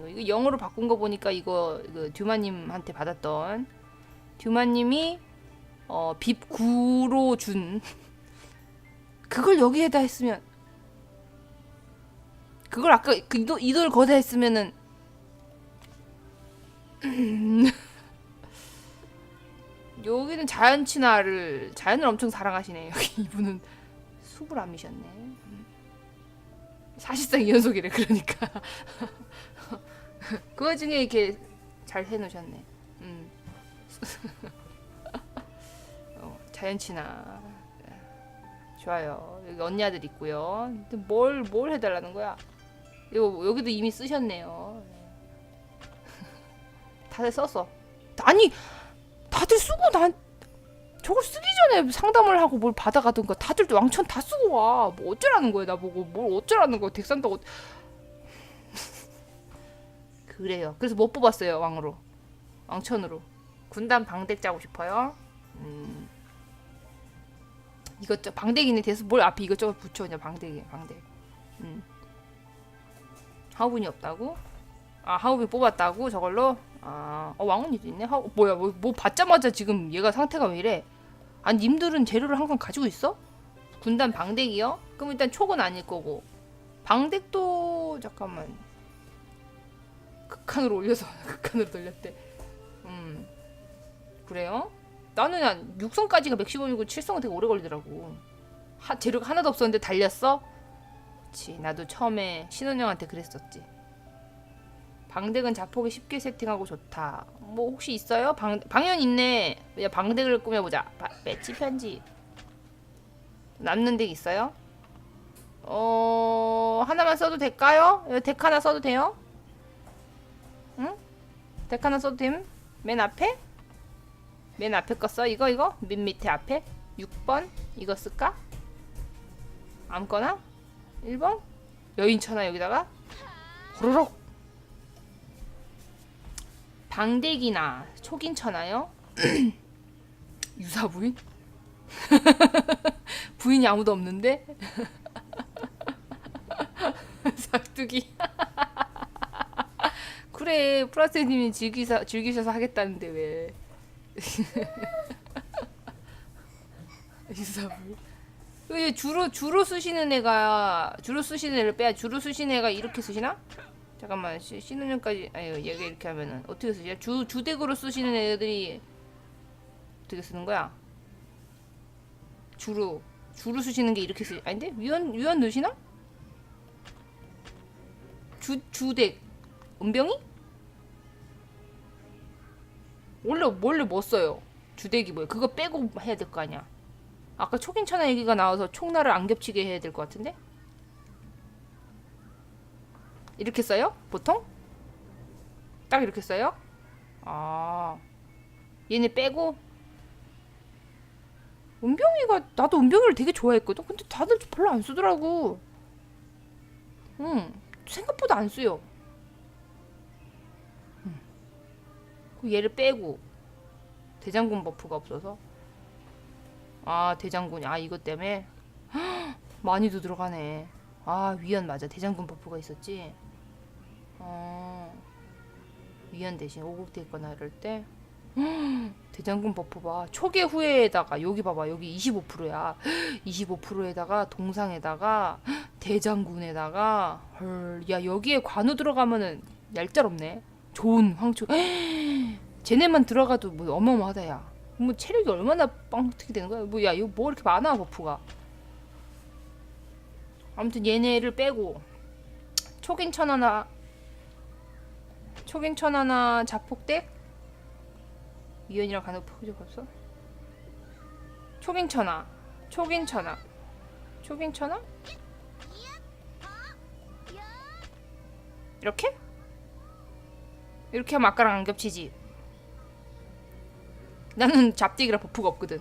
이거 영어로 바꾼 거 보니까 이거 그 듀마님한테 받았던 듀마님이 어, 빕 9로 준 그걸 여기에다 했으면 그걸 아까 그 이도 이돌 거다 했으면은 여기는 자연 친화를 자연을 엄청 사랑하시네 여기 이분은 숲을 안 미셨네 음. 사실상 이연속이래 그러니까 그 와중에 이렇게 잘 해놓으셨네. 음. 어, 자연 친화 좋아요. 여기 언니 아들 있고요. 뭘, 뭘 해달라는 거야? 이거 여기도 이미 쓰셨네요. 다들 썼어. 아니 다들 쓰고 난 저걸 쓰기 전에 상담을 하고 뭘 받아가든가. 다들 왕천 다 쓰고 와 뭐 어쩌라는 거야 나보고. 뭘 어쩌라는 거야. 덱 산다고 그래요. 그래서 못 뽑았어요 왕으로. 왕천으로. 군단 방댁 짜고 싶어요. 음. 이것저 방대기는 돼서 뭘 앞에 이것저것 붙여 그냥 방대기 방대. 음. 하우분이 없다고? 아 하우빈 뽑았다고? 저걸로? 아 어, 왕언니도 있네? 하우 뭐야 뭐, 뭐 받자마자 지금 얘가 상태가 왜 이래? 아니 님들은 재료를 항상 가지고 있어? 군단 방대기요? 그럼 일단 촉은 아닐 거고. 방댁도 잠깐만 극한으로 올려서 극한으로 돌렸대 음 그래요 나는 한 6성까지가 맥시멈이고 7성은 되게 오래 걸리더라고 하, 재료가 하나도 없었는데 달렸어 그치 나도 처음에 신혼형한테 그랬었지 방댁은 자폭이 쉽게 세팅하고 좋다. 뭐 혹시 있어요? 방 방연 있네. 야 방댁을 꾸며보자. 바, 매치 편지. 남는 덱 있어요? 어 하나만 써도 될까요? 이거 덱 하나 써도 돼요? 응? 덱 하나 써도 됨? 맨 앞에? 맨 앞에 거 써? 이거 이거? 맨 밑에 앞에? 6번? 이거 쓸까? 아무거나? 1번? 여인천하 여기다가? 호로록 방대기나 쳐나요? 유사 부인? 부인이 아무도 없는데? 삭두기 그래 프라스님이 즐기사, 즐기셔서 하겠다는데 왜 왜 주로 주로 쓰시는 애가 주로 쓰시는 애를 빼야 주로 쓰시는 애가 이렇게 쓰시나? 잠깐만 시, 신혼년까지 아유 얘가 이렇게 하면은 어떻게 쓰지? 주 주덱으로 쓰시는 애들이 어떻게 쓰는 거야? 주로 주로 쓰시는 게 이렇게 쓰 아닌데 위원 위원 넣으시나? 주 주덱 은병이? 원래 원래 뭐 써요? 주덱이 뭐야? 그거 빼고 해야 될 거 아니야? 아까 촉인천하 얘기가 나와서 총나를 안 겹치게 해야 될 것 같은데? 이렇게 써요? 보통? 딱 이렇게 써요? 아 얘네 빼고 은병이가 나도 은병이를 되게 좋아했거든 근데 다들 별로 안 쓰더라고 응 생각보다 안 쓰여 얘를 빼고 대장군 버프가 없어서? 아 대장군이 아 이것 때문에? 헉, 많이도 들어가네. 아 위원 맞아. 대장군 버프가 있었지? 어 위원 대신 오국대 있거나 이럴 때? 대장군 버프 봐. 초계 후에다가 여기 봐봐. 여기 25%야. 25%에다가 동상에다가 대장군에다가 헐 야 여기에 관우 들어가면은 얄짤없네. 좋은 황초 쟤네만 들어가도 뭐 어마어마하다 야 뭐 체력이 얼마나 빵떻게 되는 거야. 뭐야 이거 뭐 이렇게 많아 버프가. 아무튼 얘네를 빼고 촉인천 하나 촉인천 하나 자폭덱 위원이랑 간호 포격 없어? 촉인천하 촉인천하 촉인천하? 이렇게? 이렇게 하면 아까랑 안 겹치지 나는 잡대기라 버프가 없거든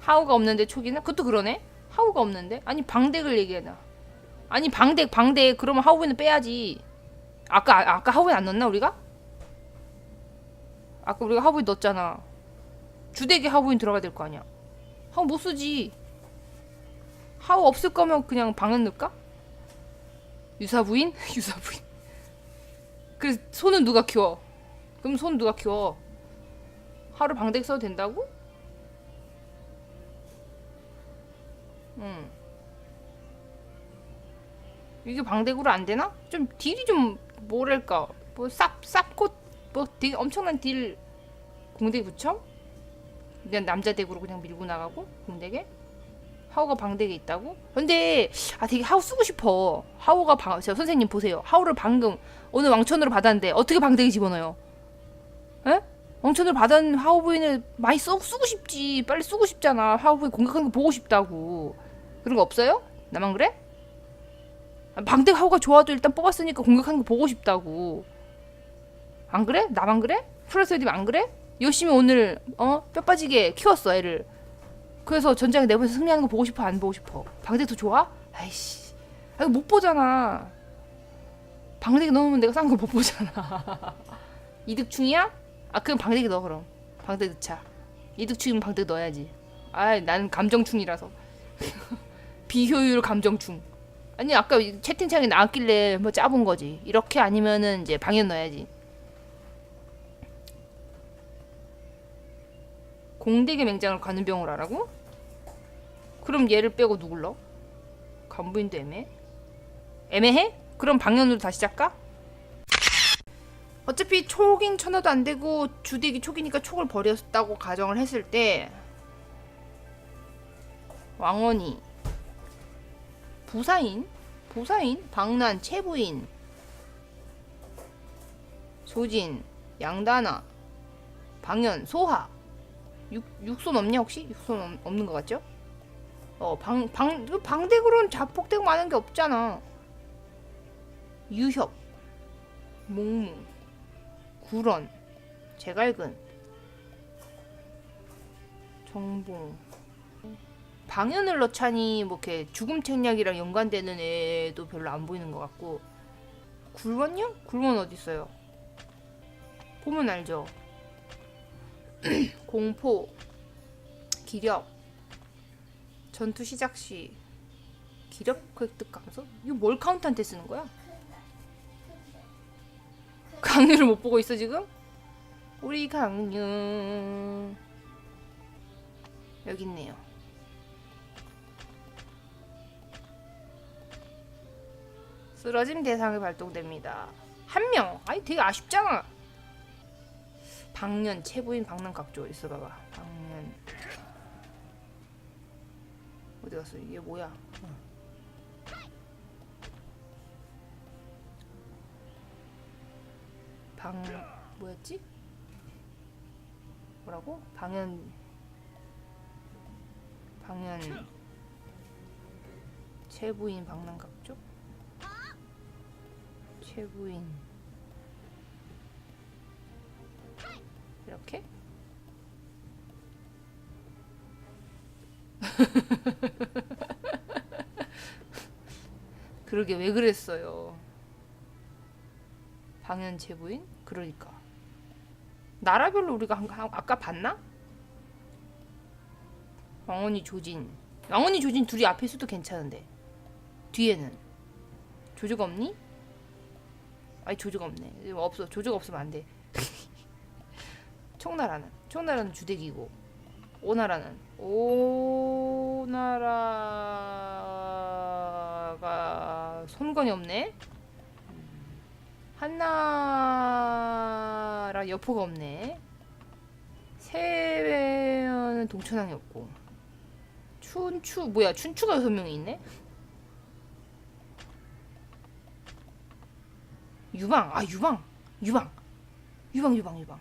하우가 없는데 촉이는? 그것도 그러네 하우가 없는데? 아니 방덱을 얘기해놔 아니 방덱 방덱 그러면 하우빈은 빼야지 아까 아까 하우빈 안 넣었나 우리가? 아까 우리가 하우빈 넣었잖아 주덱에 하우빈 들어가야 될 거 아니야 하우 못 쓰지 하우 없을 거면 그냥 방은 넣을까? 유사부인? 유사부인 그 손은 누가 키워? 그럼 손 누가 키워? 하루 방대기 써도 된다고? 응. 이게 방대구로 안 되나? 좀 딜이 좀 뭐랄까 뭐 쌉 쌉고 뭐 되게 엄청난 딜 공대기 붙여? 그냥 남자 덱으로 그냥 밀고 나가고 공대게? 하우가 방대기 있다고? 근데 아 되게 하우 쓰고 싶어. 하우가 방, 저 선생님 보세요. 하우를 방금 오늘 왕천으로 받았는데 어떻게 방대기 집어넣어요? 에? 왕천으로 받은 하우 부인을 많이 써, 쓰고 싶지. 빨리 쓰고 싶잖아. 하우 부인 공격하는 거 보고 싶다고. 그런 거 없어요? 나만 그래? 아, 방대 하우가 좋아도 일단 뽑았으니까 공격하는 거 보고 싶다고. 안 그래? 나만 그래? 프로세디님 안 그래? 열심히 오늘 어? 뼈 빠지게 키웠어 애를. 그래서 전장에 내보내서 승리하는 거 보고 싶어 안 보고 싶어? 방대 더 좋아? 아이씨, 아 이거 못 보잖아. 방대기 넣으면 내가 싼 거 못 보잖아. 이득충이야? 아 그럼 방대기 넣어 그럼. 방대 넣자. 이득충이면 방대 넣어야지. 아 나는 감정충이라서. 비효율 감정충. 아니 아까 이 채팅창에 나왔길래 뭐 짜본 거지. 이렇게 아니면은 이제 방연 넣어야지. 공대계 맹장을 병을 하라고? 그럼 얘를 빼고 누굴 넣어? 간부인도 애매해? 애매해? 그럼 방연으로 다시 잡까? 어차피 촉인 천하도 안 되고 주대기 촉이니까 촉을 버렸다고 가정을 했을 때 왕원이 부사인 부사인 방난 채부인 소진 양다나 방연 소하 육, 육손 없냐 혹시? 육손 없, 없는 것 같죠? 어 방 방 방대구로는 자폭되고 많은 게 없잖아 유협 몽무 구런 제갈근 정봉 방연을 넣자니 뭐 이렇게 죽음 책략이랑 연관되는 애도 별로 안 보이는 것 같고 굴원요? 굴원 어디 있어요? 보면 알죠. 공포, 기력, 전투 시작 시, 기력 획득 감소? 이거 뭘 카운트한테 쓰는 거야? 강유를 못 보고 있어 지금? 우리 강유 여기 있네요. 쓰러짐 대상이 발동됩니다. 한 명. 아니 되게 아쉽잖아. 방년 최부인 방랑 각조 있어 봐봐. 방년 어디 갔어? 이게 뭐야? 방 뭐였지? 뭐라고? 방연 방연 최부인 방랑 각조? 최부인 이렇게 그러게 왜 그랬어요 방연 최부인 그러니까 나라별로 우리가 한, 한- 아까 봤나 왕언니 조진 왕언니 조진 둘이 앞에 있어도 괜찮은데 뒤에는 조조가 없니? 아니 조조가 없네. 없어. 조조가 없으면 안 돼. 총나라는 총나라는 주대기고 오나라는 오나라가 손건이 없네. 한나라 여포가 없네. 세배는 동천왕이 없고. 춘추 뭐야 춘추가 여섯 명이 있네. 유방 아 유방 유방. 유방 유방 유방.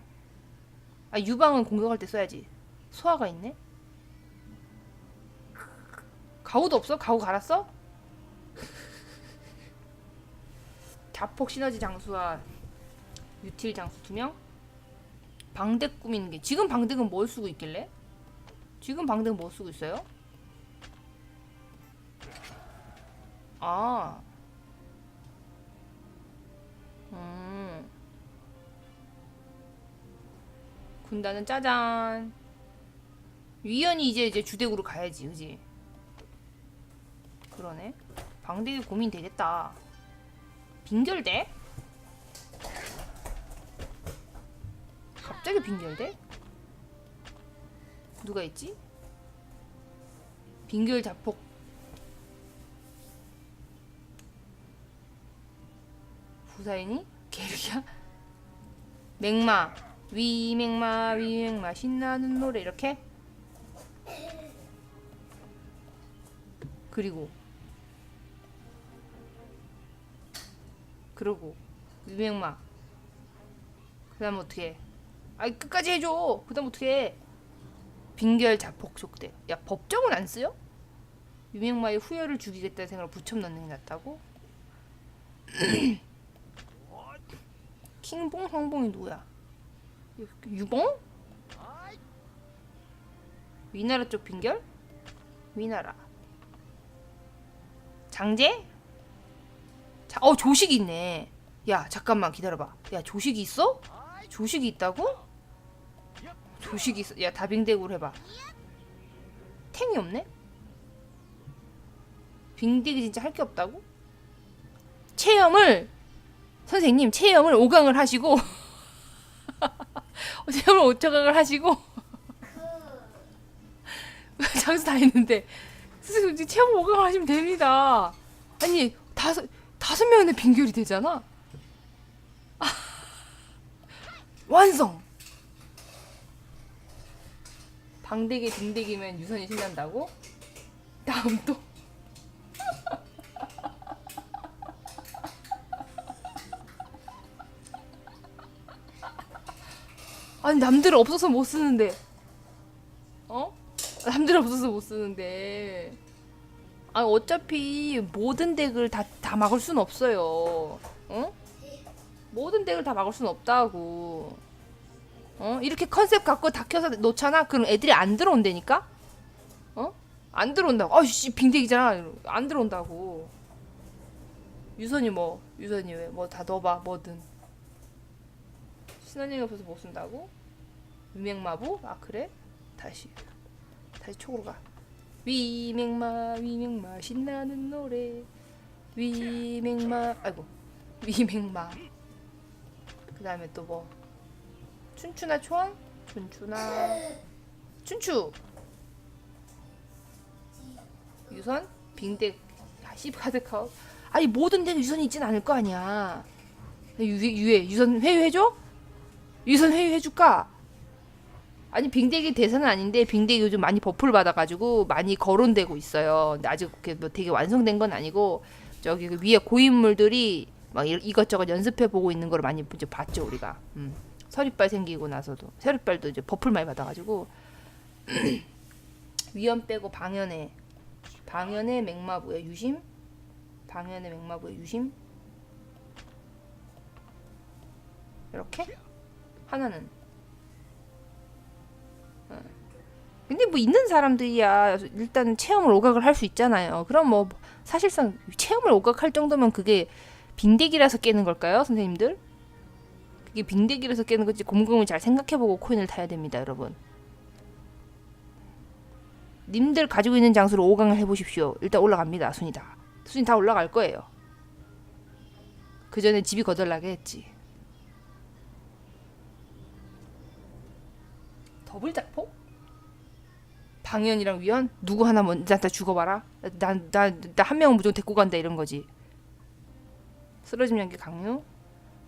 아 유방은 공격할 때 써야지. 소화가 있네? 가우도 없어? 가우 갈았어 자폭 시너지 장수와 유틸 장수 두 명 방대 꾸미는 게 지금 방대는 뭘 쓰고 있길래 지금 방대는 뭐 쓰고 있어요 아 음. 군단은 짜잔. 위원이 이제 이제 주택으로 가야지, 그지? 그러네. 방대기 고민 되겠다. 빙결대? 갑자기 빙결돼? 누가 있지? 빙결 자폭 부사인이 계륵이야? 맹마 위맹마 위맹마 신나는 노래 이렇게 그리고 그러고 위맹마 그 다음 어떻게 해? 아이 끝까지 해줘 그 다음 어떻게 해? 빙결 자폭 족대 야 법정은 안 쓰요? 유맹마의 후열을 죽이겠다는 생각으로 부첨 넣는 게 낫다고? 킹봉 성봉이 누구야? 유- 유봉? 위나라 쪽 빙결? 위나라 장제? 자, 어 조식이 있네 야 잠깐만 기다려봐 야 조식이 있어? 조식이 있다고? 조식이 있어 야 다빙대구로 해봐 탱이 없네? 빙대기 진짜 할 게 없다고? 체험을 선생님 체험을 5강을 하시고 체험을 5초강을 하시고 장수 다 했는데 선생님 체험 5강을 하시면 됩니다 아니 다섯 다섯 명의 빙결이 되잖아. 완성! 방대기 빙대기면 유선이 신난다고? 다음 또. 아니 남들 없어서 못 쓰는데. 어? 남들 없어서 못 쓰는데 아 어차피 모든 덱을 다, 다 막을 순 없어요 어? 모든 덱을 다 막을 순 없다고 어? 이렇게 컨셉 갖고 다 켜서 놓잖아 그럼 애들이 안 들어온다니까 어? 안 들어온다고 아씨 빙대기잖아 안 들어온다고 유선이 뭐 유선이 왜 뭐 다 넣어봐 뭐든 신원영이 없어서 못 쓴다고? 위맹마부? 아 그래? 다시 다시 촉으로 가 위맹마 위맹마 신나는 노래 위맹마 아이고 위맹마 그 다음에 또 뭐 춘추나 초원? 춘추나 춘추 유선? 빙대 야씨 카드카우 아니 모든 데는 유선이 있진 않을 거 아니야 유해 유해 유선 회유해줘? 유선 회유해줄까? 아니 빙대기 대사는 아닌데 빙대기 요즘 많이 버프를 받아가지고 많이 거론되고 있어요. 근데 아직 뭐 되게 완성된 건 아니고 저기 그 위에 고인물들이 막 이- 이것저것 연습해 보고 있는 걸 많이 이제 봤죠 우리가. 음. 서리빨 생기고 나서도 서리빨도 이제 버프를 많이 받아가지고 위험 빼고 방연에 방연의 맹마부의 유심 방연의 맹마부의 유심 이렇게 하나는 어. 근데 뭐 있는 사람들이야. 일단은 체험을 오각을 할 수 있잖아요. 그럼 뭐 사실상 체험을 오각할 정도면 그게 빙대기라서 깨는 걸까요 선생님들? 그게 빙대기라서 깨는 건지 곰곰이 잘 생각해보고 코인을 타야 됩니다 여러분. 님들 가지고 있는 장수로 5강을 해보십시오. 일단 올라갑니다 순위 다. 순위 다 올라갈 거예요. 그 전에 집이 거덜나게 했지 더블 자폭? 방연이랑 위원 누구 하나 먼저 다 죽어봐라. 난나나 한 명은 무조건 데리고 간다 이런 거지. 쓰러짐 연기 강류.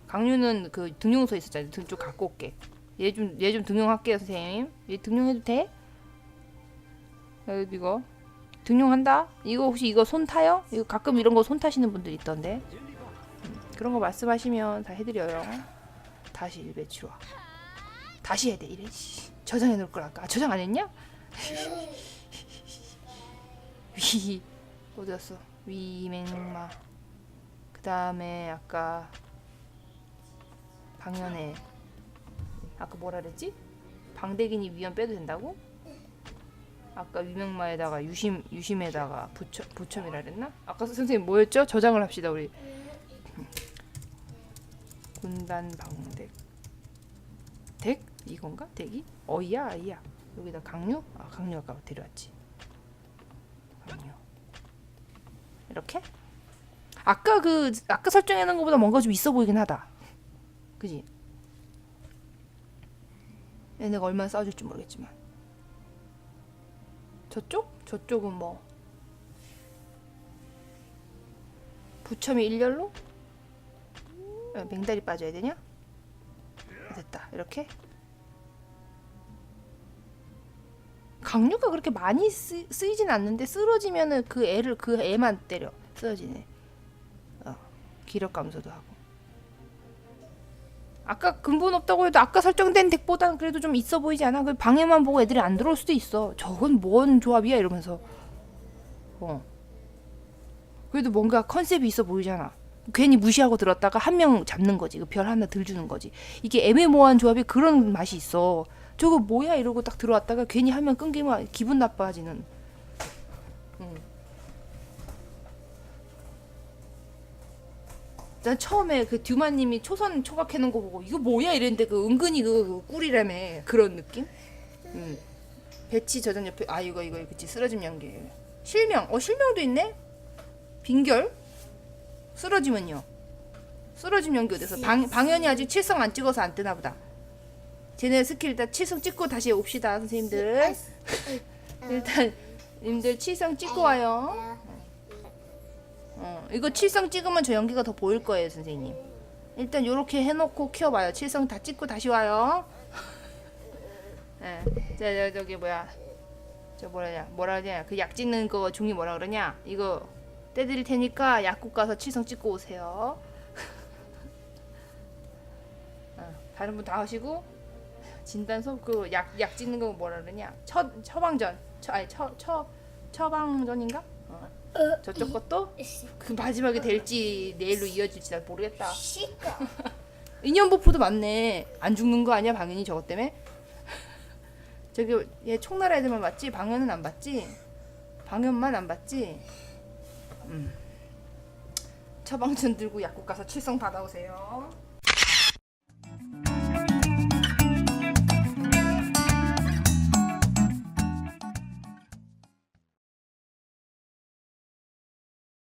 강류는 그 등용소 있었잖아요. 등좀 갖고 올게. 얘 좀 얘 좀 등용할게요 선생님. 얘 등용해도 돼? 어, 이거 등용한다. 이거 혹시 이거 손 타요? 이거 가끔 이런 거 손 타시는 분들 있던데. 음, 그런 거 말씀하시면 다 해드려요. 다시 일배 치와. 다시 해야 돼 이래. 씨. 저장해 놓을 걸 아까 아, 저장 안 했냐? 위 어디였어? 위맹마. 그 다음에 아까 방연에 아까 뭐라 그랬지? 방대기니 위험 빼도 된다고? 아까 위맹마에다가 유심 유심에다가 부첨 부첨이라 그랬나? 아까 선생님 뭐였죠? 저장을 합시다 우리. 군단 방대 덱 이건가? 덱이? 어이야 아이야 여기다 강류? 아 강류 아까 데려왔지 강류 이렇게? 아까 그 아까 설정해 놓은 것보다 뭔가 좀 있어 보이긴 하다 그지? 얘네가 얼마나 싸워줄지 모르겠지만 저쪽? 저쪽은 뭐 부첨이 일렬로? 어, 맹다리 빠져야 되냐? 됐다 이렇게 강류가 그렇게 많이 쓰, 쓰이진 않는데 쓰러지면은 그 애를 그 애만 때려. 쓰러지네. 어, 기력 감소도 하고. 아까 근본 없다고 해도 아까 설정된 덱보다는 그래도 좀 있어 보이지 않아? 그 방에만 보고 애들이 안 들어올 수도 있어. 저건 뭔 조합이야? 이러면서. 어. 그래도 뭔가 컨셉이 있어 보이잖아. 괜히 무시하고 들었다가 한 명 잡는 거지. 그 별 하나 들 주는 거지. 이게 애매모호한 조합이 그런 맛이 있어 저거 뭐야? 이러고 딱 들어왔다가 괜히 한명 끊기면 기분 나빠지는. 응. 난 처음에 그 듀마님이 초선 초각해놓은 거 보고 이거 뭐야? 이랬는데 그 은근히 그, 그 꿀이라며. 그런 느낌? 응. 배치 저장 옆에 아 이거 이거 그치. 쓰러짐 연계 실명. 어 실명도 있네? 빈결? 쓰러지면요? 쓰러짐 연계 어디서? 방, 방연이 아직 칠성 안 찍어서 안 뜨나 보다 쟤네 스킬 일단 칠성 찍고 다시 옵시다 선생님들. 일단 님들 칠성 찍고 와요. 어, 이거 칠성 찍으면 저 연기가 더 보일 거예요 선생님. 일단 요렇게 해놓고 키워봐요. 칠성 다 찍고 다시 와요. 예. 자, 저, 저기 뭐야. 저 뭐라냐 뭐라 하냐. 그 약 찍는 거 종이 뭐라 그러냐? 이거 떼드릴 테니까 약국 가서 칠성 찍고 오세요. 어, 다른 분 다 하시고 진단서 그약약 찍는 거 뭐라 그러냐? 처 처방전. 처 아니 처처 처방전인가? 어. 저쪽 것도 그 마지막에 될지 내일로 이어질지 난 모르겠다. 인연보포도 맞네. 안 죽는 거 아니야 방연이 저것 때문에? 저기 얘 총나라 애들만 맞지? 방연은 안 맞지? 방연만 안 맞지? 음. 처방전 들고 약국 가서 칠성 받아오세요